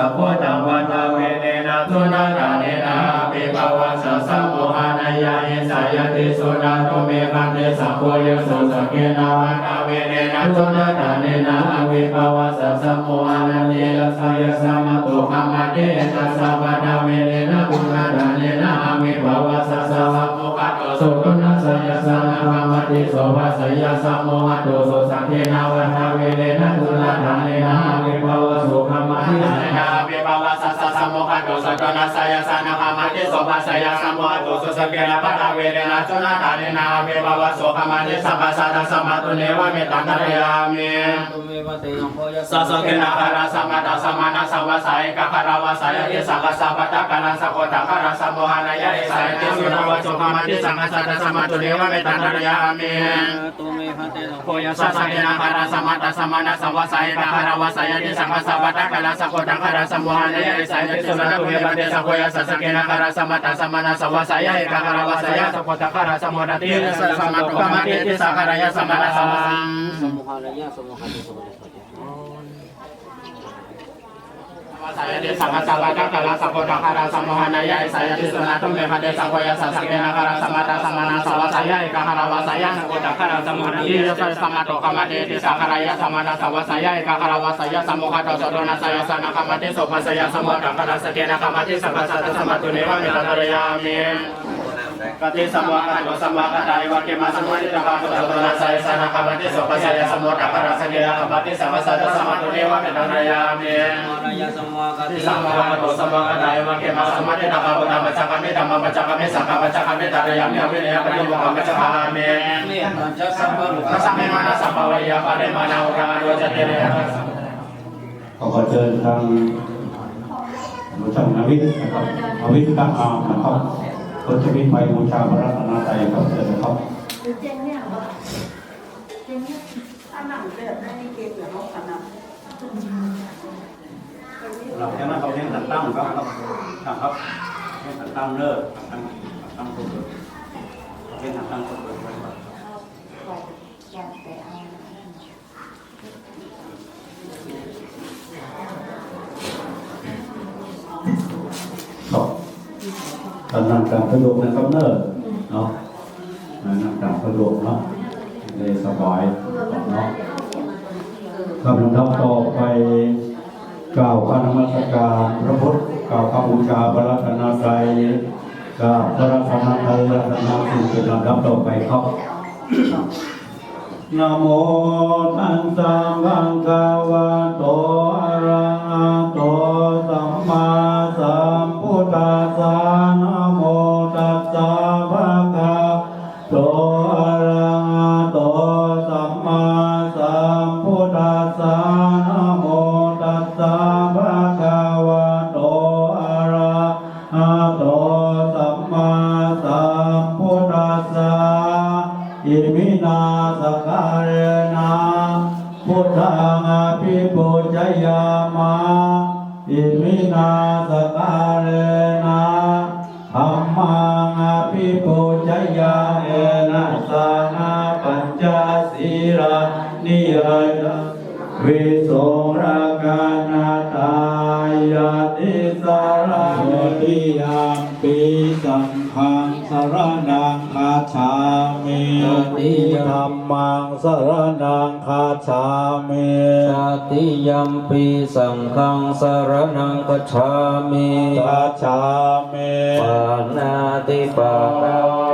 สัพพะตัธวัฏเวเนนะทุนาราเนนะปิปวัสสะโมหานายะนิสายติสุนาตุเมมันติสัพพุยสุสเกนาวะทาเวเนนะทุนาราเนนะปิปวัสสะโมหานเยะสายสัมมตุขมาเดนะสัพพนาเวเนนะบุญราเนนะปิปวัสสะโมกัตสุตุนาสายสัมมาติโสวะสยสัมโมหะโตสุสังเทนาวะทาเวเนนะ ตุสกนัสสยสานะหามาติสุภัสยสัมมาตุสุสเกนะปะระเวเรนะจุนาทานินาเวบวะโสภมานิสัพัสัตสัมมตุเนวะเมตังตร์ยามิสัสเกนะหาราสัมมาตสัมมานาสวะสายกะหาราวะสายเอสังพสัปตะกะนัสโกตะหารสัมโมหานายะสายติสุนวะสุขมานิสัมมสัตสัมมตุเนวะเมตังตร์ยามิตุเมหสัสกนะหาราสัมมาตสัมมานาสวะสายกะหาราวะสายเอสังพสัปตะกะนัสโกตะหารสัมโมหานายะสายติสุน पुण्य पदे सकोय ससकेन कर समत समन सवसय एक कर वसय सकोत कर समोरते समत कमते सकरय समन समसं समुहालय समुहालय สายเดสังฆสังฆังกะลาสัพพะคาราสัมโมหานายะสายติสุนาตุเมหะเดสังโฆยะสัสสะเกนะคาราสัมมาตาสัมมานาสาวะสายะเอกหาราวะสายะนะโกตะคาราสัมโมหานิยะสัยสัมมาโตกามะเดติสังฆารายะสัมมานาสาวะสายะเอกหาราวะสายะสัมโมหะโตสะโดนะสายะสนะกามะเตโสภะสายะสัมโมตะคาราสเกนะกามะเตสัพพะสัตตะสัมมาตุเนวะเมตตะระยามิ กติสัมวะกะโตสัมวะกะตายวะเกมะสัมวะนิตะภะโตสะโดนะสายะสนะกามตโสภะสายะสัมโมตะคาราสเกนะกามะเตสัพพะสัตตสัมมาตุเนวะเมตตะระยามิ Raya semua ติสัมมาโตสัมมาะไดวะเกมาสมมาเตตะภะปะตะปัจจคะเมตัมมปัจจคะเมสังฆปัจจคะเมตะรยามิอภิเนยปะโยมะปัจจคะเม Ini raja sambal พระสัมเมมานะสัพพะวะยะปะเรมานาอุราโรจเตเรนะขอเชิญทางหลวงช่างนาวิทย์นะครับนาวิทย์ตั้งอานะครับ เพื่อจะมีไปบูชาพระรัตนตรัยครับเชิญนะครับเจนเนี่ยว่าเจนเนี่ยถ้าหนังแบบได้เก่งอย่างเขาขนาดหลังจากนั้นเขาเรียนตั้งครับครับครับเรียนตั้งเลิกตั้งตั้งตัวเรียนตั้งตัวครับอยากแต่เอา ครับ ตอนนั้นการประโยคนะครับเนิ่เนาะนั่งการประโยคเนาะเลยสบายเนาะกำลังทับต่อไปกล่าวคานมัสการพระพุทธกล่าวคำบูชาพระรัตนตรัยกล่าวพระรัตนตรัยรัตนสิ่งเป็นลำดับต่อไปครับนะโมตัสสะภะคะ อิมินาสการนาพุทธังอภิปุจยามาอิมินาสการนาธรรมังอภิปุจยาเอนะสานาปัญจศีลานิยยะวิโสราคานาตายาติสารติยามปีสังฆังสรนัง คาชามิธรรมังสรนังคาชามิ Sati yampi sangkang saranang kacami คาชามิ Panati pakau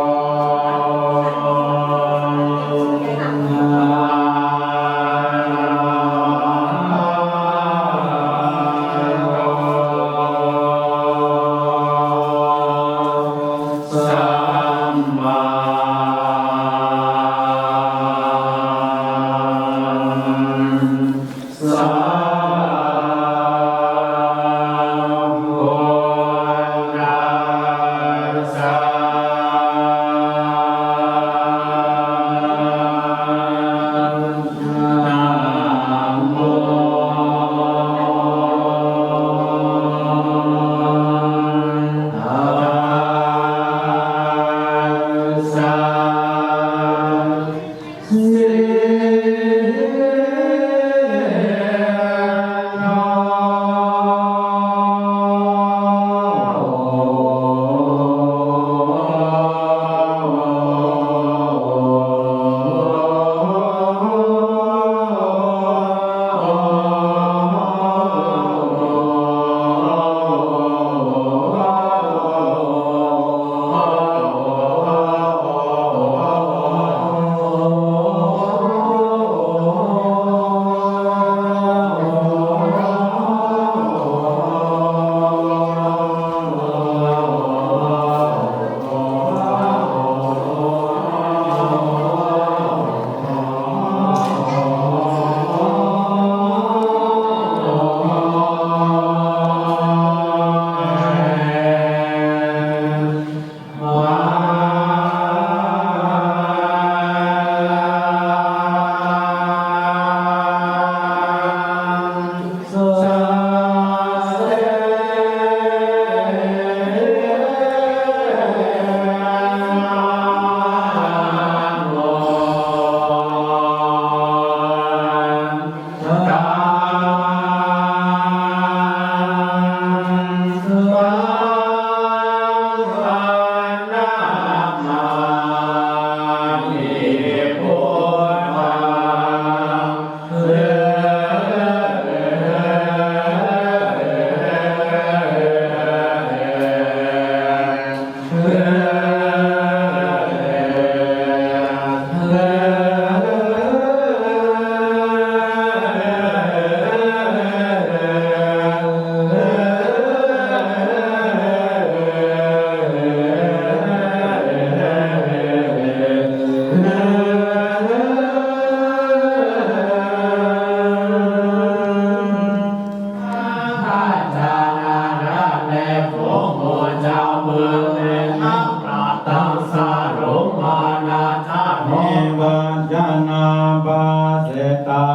นิวัญญนาบาเสตา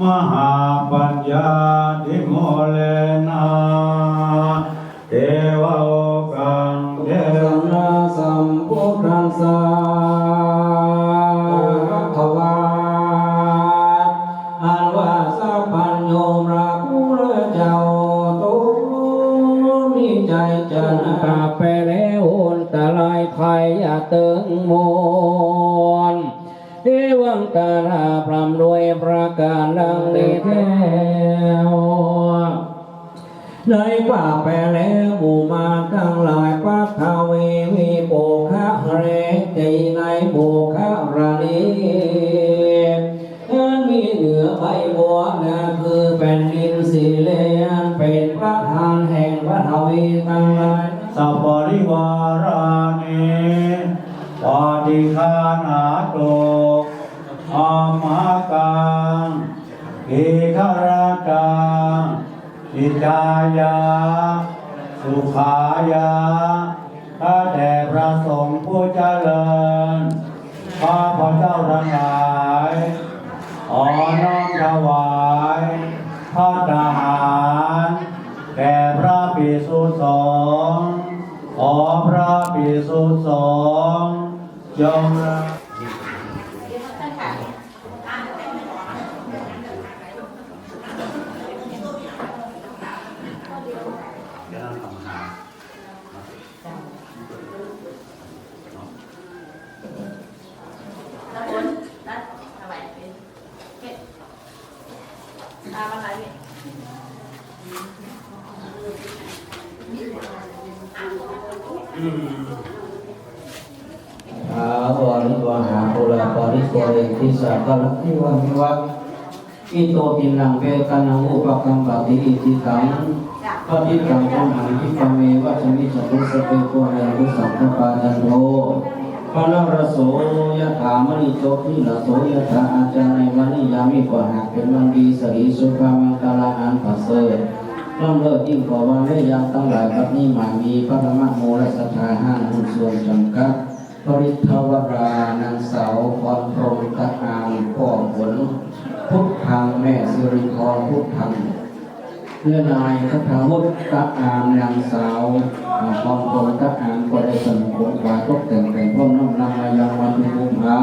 มหาปัญญาทิโมเลนาเทวโอกังเดวนาสัมปุรัสสาภวาอันว่าสัพพัญโยมราภูเรเจ้าตุมีใจจันทาไปแล้วอันตรายไทยย่เติงโม เอวังกาลาพรำรวยประการดังนี้แท้ในป่าไปแล้วหมู่มาทั้งหลายปักทเววีโปคะเรใจในโปคะรานีอันมีเหนือใบบัวนะคือแผ่นดินสี อิจายา สุขายาข้าแต่พระสงฆ์ผู้เจริญข้าพระเจ้าทั้งหลายขอน้อมถวายพระทหารแด่พระภิกษุสงขอพระภิกษุสงจงรับ แล้วคนนัดทำไมเป็นเก็ดตามอะไรเนี่ย อาบริวหาโอลาบริโกเร ติสักการทิวะมิวะอิโตตินังเวกานังอุปกัมปติอิติตังปฏิกังโมหังทิปเมวะชมิจตุสเปโกเรตุสัพพปาจันโทปะนรโสยะถามณิโจทิลโสยะถาอาจารย์ในวันนี้ยามิกว่าหากเป็นวันดีสริสุภามังคลาอันประเสริฐน้อมเลิศยิ่งกว่าวันและยังตั้งหลายบัดนี้หมายมีพระธรรมโมและสัทธาห้าหุ้นส่วนจำกัด ปริทวรานางสาวพรพรมตะอางพ่อผลพุทธังแม่สิริพรพุทธังเพื่อนายคทาวุฒิตะอางนางสาวพรพรมตะอางก็ได้สนุกวาตกแต่งแต่งพร้อมน้ำนำมายังวันที่บุญหา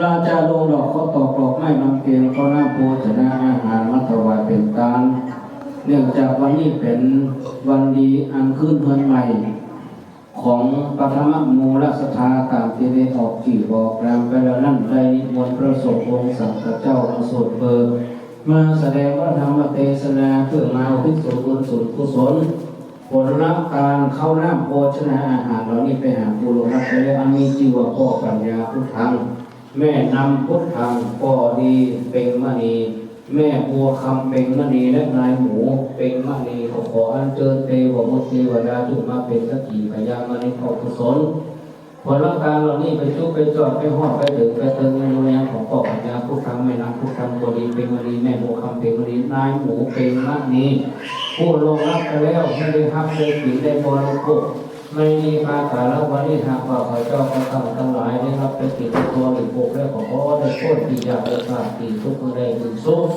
ราชาลงดอกเขาตอกดอกไม้นำเกลียงเขาหน้ำโพชนะอาหารมาถวายเป็นตานเนื่องจากวันนี้เป็นวันดีอันขึ้นเพื่อนใหม่ ของปฐมมูลสถาตามที่ได้ออกกี่บอกรามไปแล้วนั่นได้นิมนต์พระสงฆ์องค์สังฆเจ้ามาสวดเปิดมาแสดงพระธรรมเทศนาเพื่อมาอุทิส่วนบุญส่วนกุศลผลลัพธ์การเข้าน้ำโภชนาอาหารเหล่านี้ไปหาผู้ลงรับไปแล้วอันมีชื่อว่าพ่อปัญญาพุทธัง แม่นำพุทธังพ่อดีเป็นมณี แม่บัวคำเป็นมณีและนายหมูเป็นมณีขอขออันเจิญเทวมุตเทวดาจุมาเป็นสกีพยามณีขอกุศลผลการเหล่านี้ไปจุไปจอดไปหอดไปถึงไปเติมในโรงแรมของพ่อปัญญาผู้ทำแม่นำผู้ทำตัวดีเป็นมณีแม่บัวคำเป็นมณีนายหมูเป็นมณีผู้ลงรับไปแล้วไม่ได้ทับได้ผีได้บริโภคไม่มีภาษาละวันนี้หากว่าพระเจ้าประทังทั้งหลายได้รับไปติดตัวหรือโภคแล้วขอขอได้ โคตรที่อยากได้ขาดตีทุกข์ได้ถึงสุข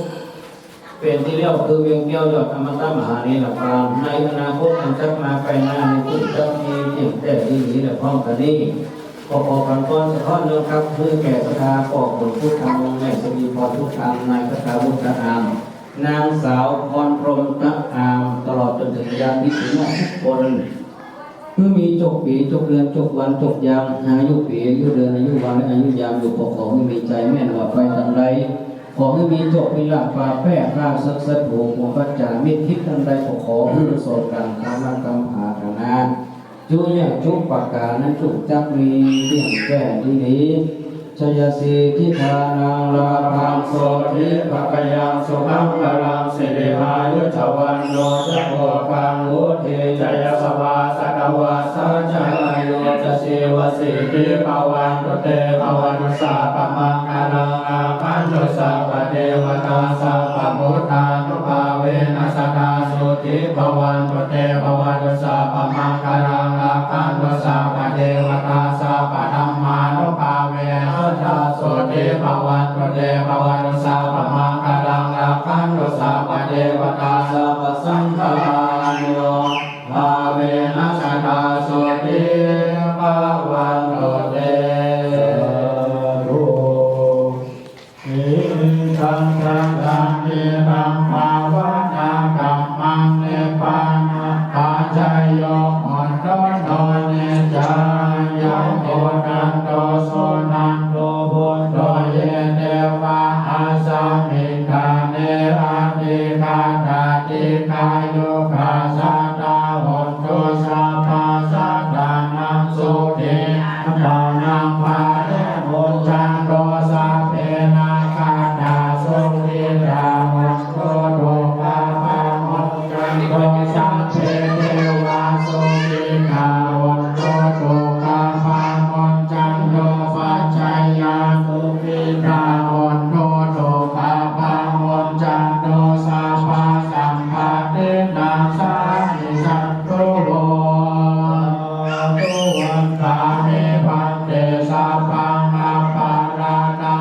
เป็นที่เรียกคือเวียงเกี้ยวยอดอมตะมหานิลกามในอนาคตมันจะมาไปหน้าในที่จะมีเพียงแต่ที่นี้และพร้อมกันนี้ขอขอพันก้อนสะท้อนเนื้อครับเพื่อแก่สถาปอกผลพุทธองค์แม่สมีพรพุทธังนายพระสาวุฒอามนางสาวพรพรมตะอามตลอดจนถึงยามที่ถึงคน เมื่อมีจกปีจกเดือนจกวันจกยามอายุปีอายุเดือนอายุวันอายุยามอยู่ขอขอให้มีใจแม่นว่าไปทางใดขอให้มีจกมีหลักฟ้าแพร่ข้าสักสักหูหัวปัจจามิทิพย์ทางใดขอขอให้โสกันคามกรรมหาธนาจุยากจุปากกานั้นจุจักมีเที่ยงแก่ดีดีชยสีทิธานังลาภังโสทิภกยังสุขังพลังสิริมายุชวันโนจักโกกัง ยุจสีวสิทิภวันตุเตภวันสาปมังคารังอาคันตุสัพเทวตาสัพพุทธานุภาเวนัสตาสุทิภวันตุเตภวันสัพพมังคารังอาคันตุสัพเทวตาสัพธรรมานุภาเวนัสตาสุทิภวันตุเตภวันสัพพมังคารังอาคันตุสัพเทวตาสัพพสังฆานุ